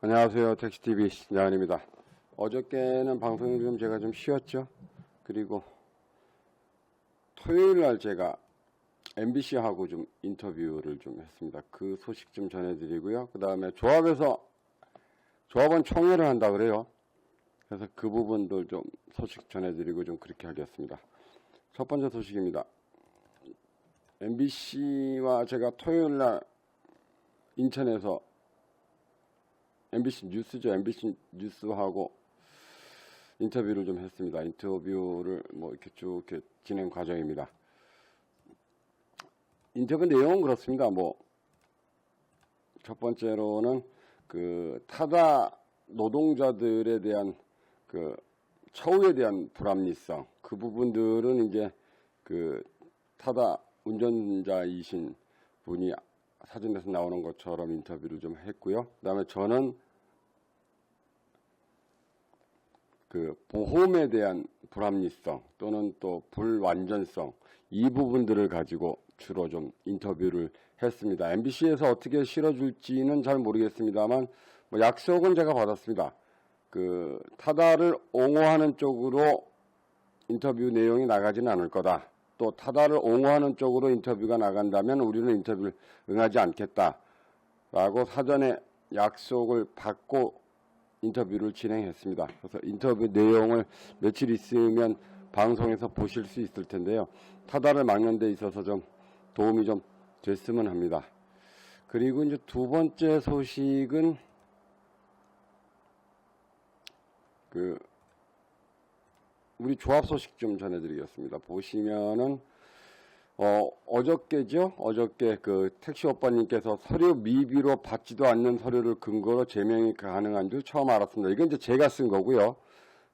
안녕하세요. 택시TV 신장원입니다. 어저께는 방송이 좀 제가 좀 쉬었죠. 그리고 토요일 날 제가 MBC하고 좀 인터뷰를 좀 했습니다. 그 소식 좀 전해드리고요. 그 다음에 조합에서 조합원 총회를 한다 그래요. 그래서 그 부분도 좀 소식 전해드리고 좀 그렇게 하겠습니다. 첫 번째 소식입니다. MBC와 제가 토요일 날 인천에서 MBC 뉴스죠. MBC 뉴스하고 인터뷰를 좀 했습니다. 인터뷰를 뭐 이렇게 쭉 이렇게 진행 과정입니다. 인터뷰 내용은 그렇습니다. 뭐 첫 번째로는 그 타다 노동자들에 대한 그 처우에 대한 불합리성 그 부분들은 이제 그 타다 운전자이신 분이 사진에서 나오는 것처럼 인터뷰를 좀 했고요. 그다음에 저는 그 보험에 대한 불합리성 또는 또 불완전성 이 부분들을 가지고 주로 좀 인터뷰를 했습니다. MBC에서 어떻게 실어줄지는 잘 모르겠습니다만 뭐 약속은 제가 받았습니다. 그 타다를 옹호하는 쪽으로 인터뷰 내용이 나가지는 않을 거다. 또 타다를 옹호하는 쪽으로 인터뷰가 나간다면 우리는 인터뷰를 응하지 않겠다라고 사전에 약속을 받고 인터뷰를 진행했습니다. 그래서 인터뷰 내용을 며칠 있으면 방송에서 보실 수 있을 텐데요. 타다를 막는 데 있어서 좀 도움이 좀 됐으면 합니다. 그리고 이제 두 번째 소식은 그 우리 조합 소식 좀 전해드리겠습니다. 보시면은 어, 어저께죠? 어저께 그 택시 오빠님께서 서류 미비로 받지도 않는 서류를 근거로 제명이 가능한 줄 처음 알았습니다. 이건 이제 제가 쓴 거고요.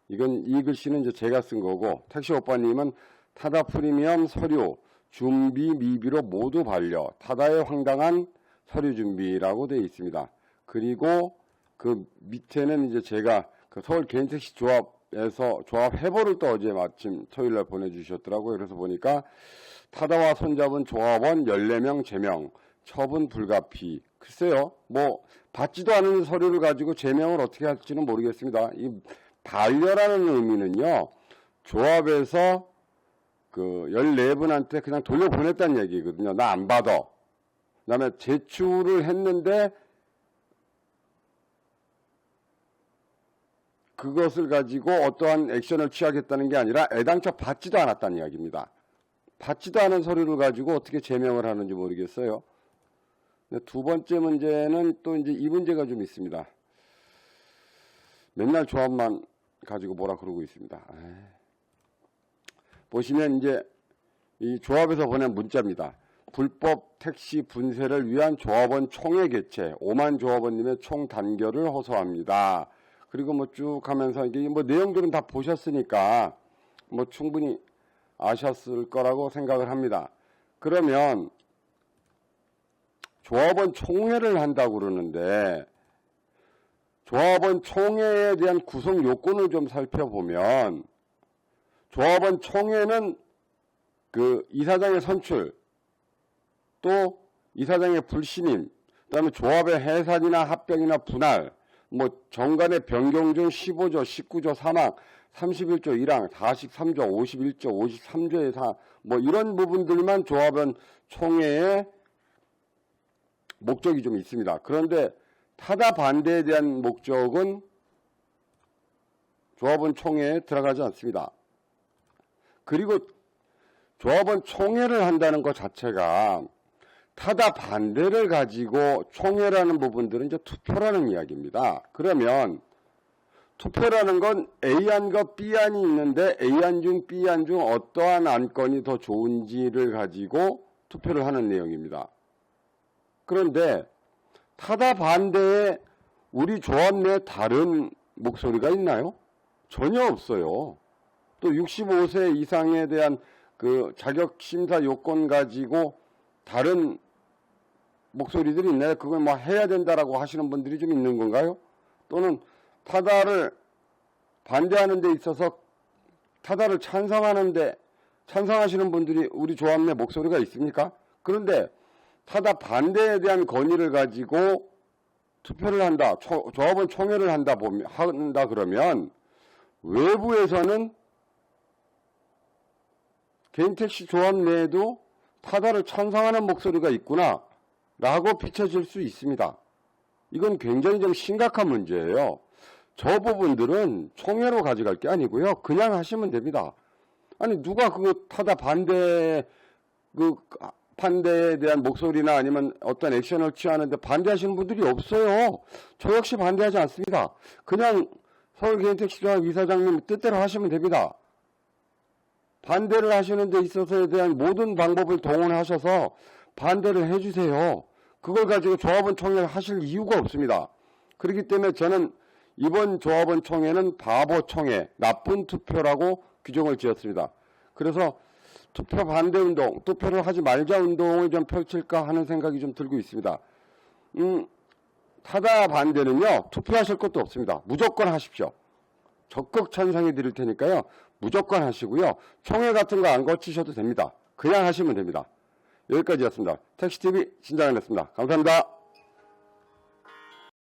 이건 이 글씨는 이제 제가 쓴 거고 택시 오빠님은 타다 프리미엄 서류 준비 미비로 모두 반려 타다의 황당한 서류 준비라고 되어 있습니다. 그리고 그 밑에는 이제 제가 그 서울 개인택시 조합 에서 조합 해보를 또 어제 마침 토요일 날 보내주셨더라고요. 그래서 보니까 타다와 손잡은 조합원 14명 제명, 처분 불가피. 글쎄요, 뭐, 받지도 않은 서류를 가지고 제명을 어떻게 할지는 모르겠습니다. 이 반려라는 의미는요, 조합에서 그 14분한테 그냥 돌려보냈다는 얘기거든요. 나 안 받아. 그 다음에 제출을 했는데, 그것을 가지고 어떠한 액션을 취하겠다는 게 아니라 애당초 받지도 않았다는 이야기입니다. 받지도 않은 서류를 가지고 어떻게 제명을 하는지 모르겠어요. 두 번째 문제는 또 이제 이 문제가 좀 있습니다. 맨날 조합만 가지고 뭐라 그러고 있습니다. 에이. 보시면 이제 이 조합에서 보낸 문자입니다. 불법 택시 분쇄를 위한 조합원 총회 개최, 5만 조합원님의 총 단결을 호소합니다. 그리고 뭐 쭉 하면서 이게 뭐 내용들은 다 보셨으니까 뭐 충분히 아셨을 거라고 생각을 합니다. 그러면 조합원 총회를 한다고 그러는데 조합원 총회에 대한 구성 요건을 좀 살펴보면 조합원 총회는 그 이사장의 선출 또 이사장의 불신임 그다음에 조합의 해산이나 합병이나 분할 뭐 정관의 변경 중 15조, 19조 사망 31조 1항, 43조, 51조, 53조의 4, 뭐 이런 부분들만 조합원 총회의 목적이 좀 있습니다. 그런데 타다 반대에 대한 목적은 조합원 총회에 들어가지 않습니다. 그리고 조합원 총회를 한다는 것 자체가 타다 반대를 가지고 총회라는 부분들은 이제 투표라는 이야기입니다. 그러면 투표라는 건 A안과 B안이 있는데 A안 중 B안 중 어떠한 안건이 더 좋은지를 가지고 투표를 하는 내용입니다. 그런데 타다 반대에 우리 조합 내 다른 목소리가 있나요? 전혀 없어요. 또 65세 이상에 대한 그 자격 심사 요건 가지고 다른 목소리들이 있나요? 그걸 뭐 해야 된다라고 하시는 분들이 좀 있는 건가요? 또는 타다를 반대하는 데 있어서 타다를 찬성하는데 찬성하시는 분들이 우리 조합 내 목소리가 있습니까? 그런데 타다 반대에 대한 건의를 가지고 투표를 한다, 초- 조합원 총회를 한다, 보면, 한다 그러면 외부에서는 개인택시 조합 내에도 타다를 찬성하는 목소리가 있구나 라고 비춰질 수 있습니다. 이건 굉장히 좀 심각한 문제예요. 저 부분들은 총회로 가져갈 게 아니고요. 그냥 하시면 됩니다. 아니 누가 그거 타다 반대 그 반대에 대한 목소리나 아니면 어떤 액션을 취하는데 반대하시는 분들이 없어요. 저 역시 반대하지 않습니다. 그냥 서울 개인택시조합 이사장님 뜻대로 하시면 됩니다. 반대를 하시는 데 있어서에 대한 모든 방법을 동원하셔서 반대를 해주세요. 그걸 가지고 조합원 총회를 하실 이유가 없습니다. 그렇기 때문에 저는 이번 조합원 총회는 바보 총회, 나쁜 투표라고 규정을 지었습니다. 그래서 투표 반대 운동, 투표를 하지 말자 운동을 좀 펼칠까 하는 생각이 좀 들고 있습니다. 음, 타다 반대는요, 투표하실 것도 없습니다. 무조건 하십시오. 적극 찬성해 드릴 테니까요, 무조건 하시고요, 총회 같은 거 안 거치셔도 됩니다. 그냥 하시면 됩니다. 여기까지였습니다. 택시TV 신장을 했습니다. 감사합니다.